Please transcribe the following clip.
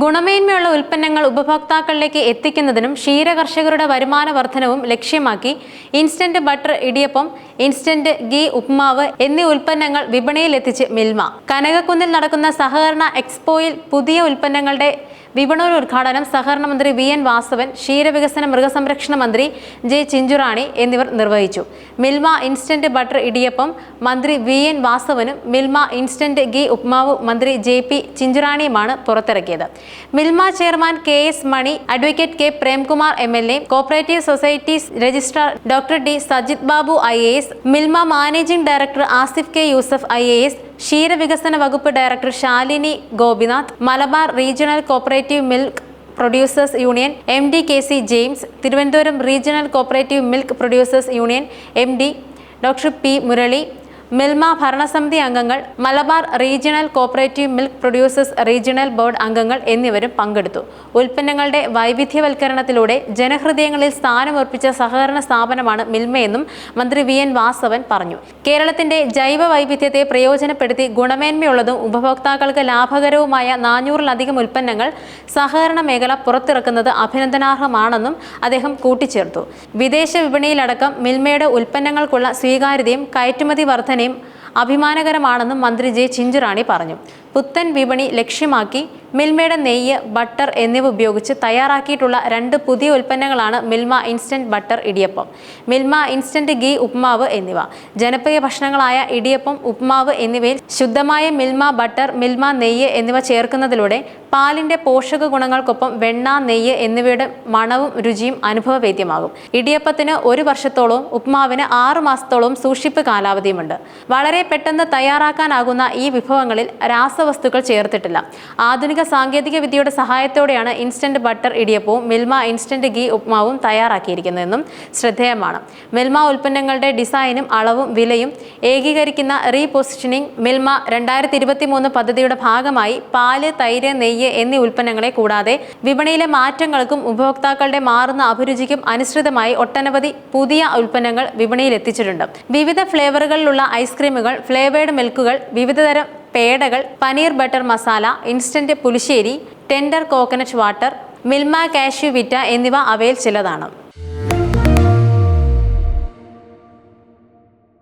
ഗുണമേന്മയുള്ള ഉൽപ്പന്നങ്ങൾ ഉപഭോക്താക്കളിലേക്ക് എത്തിക്കുന്നതിനും ക്ഷീരകർഷകരുടെ വരുമാന വർധനവും ലക്ഷ്യമാക്കി instant butter idiyappam instant ghee ഉപ്മാവ് എന്നീ ഉൽപ്പന്നങ്ങൾ വിപണിയിൽ എത്തിച്ച് മിൽമ. കനകക്കുന്നിൽ നടക്കുന്ന സഹകരണ എക്സ്പോയിൽ പുതിയ ഉൽപ്പന്നങ്ങളുടെ വിപണനോദ്ഘാടനം സഹകരണ മന്ത്രി വി എൻ വാസവൻ ക്ഷീരവികസന മൃഗസംരക്ഷണ മന്ത്രി ജെ ചിഞ്ചുറാണി എന്നിവർ നിർവഹിച്ചു. മിൽമ ഇൻസ്റ്റന്റ് ബട്ടർ ഇടിയപ്പം മന്ത്രി വി എൻ വാസവനും മിൽമ ഇൻസ്റ്റന്റ് ഗീ ഉപ്മാവ് മന്ത്രി ജെ പി ചിഞ്ചുറാണിയുമാണ് പുറത്തിറക്കിയത്. Milma chairman K S Mani advocate K Premkumar M L A cooperative societies registrar doctor D Sajith Babu I A S Milma managing director Asif K Yusuf I A S ക്ഷീരവികസന വകുപ്പ് director Shalini Gopinath Malabar regional cooperative milk producers union M D K C James Thiruvananthapuram regional cooperative milk producers union M D doctor P Murali Milma ഭരണസമിതി അംഗങ്ങൾ Malabar regional cooperative milk producers regional board അംഗങ്ങൾ എന്നിവരും പങ്കെടുത്തു. ഉൽപ്പന്നങ്ങളുടെ വൈവിധ്യവൽക്കരണത്തിലൂടെ ജനഹൃദയങ്ങളിൽ സ്ഥാനമുറപ്പിച്ച സഹകരണ സ്ഥാപനമാണ് മിൽമയെന്നും മന്ത്രി V. N. Vasavan പറഞ്ഞു. കേരളത്തിന്റെ ജൈവ വൈവിധ്യത്തെ പ്രയോജനപ്പെടുത്തി ഗുണമേന്മയുള്ളതും ഉപഭോക്താക്കൾക്ക് ലാഭകരവുമായ നാനൂറിലധികം ഉൽപ്പന്നങ്ങൾ സഹകരണ മേഖല പുറത്തിറക്കുന്നത് അഭിനന്ദനാർഹമാണെന്നും അദ്ദേഹം കൂട്ടിച്ചേർത്തു. വിദേശ വിപണിയിലടക്കം മിൽമയുടെ ഉൽപ്പന്നങ്ങൾക്കുള്ള സ്വീകാര്യതയും കയറ്റുമതി വർധനയും അഭിമാനകരമാണെന്നും മന്ത്രി ജെ ചിഞ്ചുറാണി പറഞ്ഞു. പുത്തൻ വിപണി ലക്ഷ്യമാക്കി മിൽമയുടെ നെയ്യ് ബട്ടർ എന്നിവ ഉപയോഗിച്ച് തയ്യാറാക്കിയിട്ടുള്ള രണ്ട് പുതിയ ഉൽപ്പന്നങ്ങളാണ് Milma instant butter idiyappam Milma instant ghee ഉപ്മാവ് എന്നിവ. ജനപ്രിയ ഭക്ഷണങ്ങളായ ഇടിയപ്പം ഉപ്മാവ് എന്നിവയിൽ ശുദ്ധമായ മിൽമ ബട്ടർ മിൽമ നെയ്യ് എന്നിവ ചേർക്കുന്നതിലൂടെ പാലിന്റെ പോഷക ഗുണങ്ങൾക്കൊപ്പം വെണ്ണ നെയ്യ് എന്നിവയുടെ മണവും രുചിയും അനുഭവവേദ്യമാകും. ഇടിയപ്പത്തിന് ഒരു വർഷത്തോളവും ഉപ്മാവിന് ആറു മാസത്തോളവും സൂക്ഷിപ്പ് കാലാവധിയുമുണ്ട്. വളരെ പെട്ടെന്ന് തയ്യാറാക്കാനാകുന്ന ഈ വിഭവങ്ങളിൽ രാസവസ്തുക്കൾ ചേർത്തിട്ടില്ല. ആധുനിക സാങ്കേതിക വിദ്യയുടെ സഹായത്തോടെയാണ് ഇൻസ്റ്റന്റ് ബട്ടർ ഇടിയപ്പവും മിൽമ ഇൻസ്റ്റന്റ് ഗീ ഉപ്മാവും തയ്യാറാക്കിയിരിക്കുന്നതെന്നും ശ്രദ്ധേയമാണ്. മിൽമ ഉൽപ്പന്നങ്ങളുടെ ഡിസൈനും അളവും വിലയും ഏകീകരിക്കുന്ന റീപൊസിഷനിങ് മിൽമ രണ്ടായിരത്തി ഇരുപത്തി മൂന്ന് പദ്ധതിയുടെ ഭാഗമായി പാൽ തൈര് നെയ്യ് എന്നീ ഉൽപ്പന്നങ്ങളെ കൂടാതെ വിപണിയിലെ മാറ്റങ്ങൾക്കും ഉപഭോക്താക്കളുടെ മാറുന്ന അഭിരുചിക്കും അനുസൃതമായി ഒട്ടനവധി പുതിയ ഉൽപ്പന്നങ്ങൾ വിപണിയിൽ എത്തിച്ചിട്ടുണ്ട് വിവിധ ഫ്ലേവറുകളിലുള്ള ഐസ്ക്രീമുകൾ ഫ്ലേവേർഡ് മിൽക്കുകൾ വിവിധതരം പേടകൾ paneer butter masala instant pulissery tender coconut water Milma cashew Vita എന്നിവ അവയിൽ ചിലതാണ്.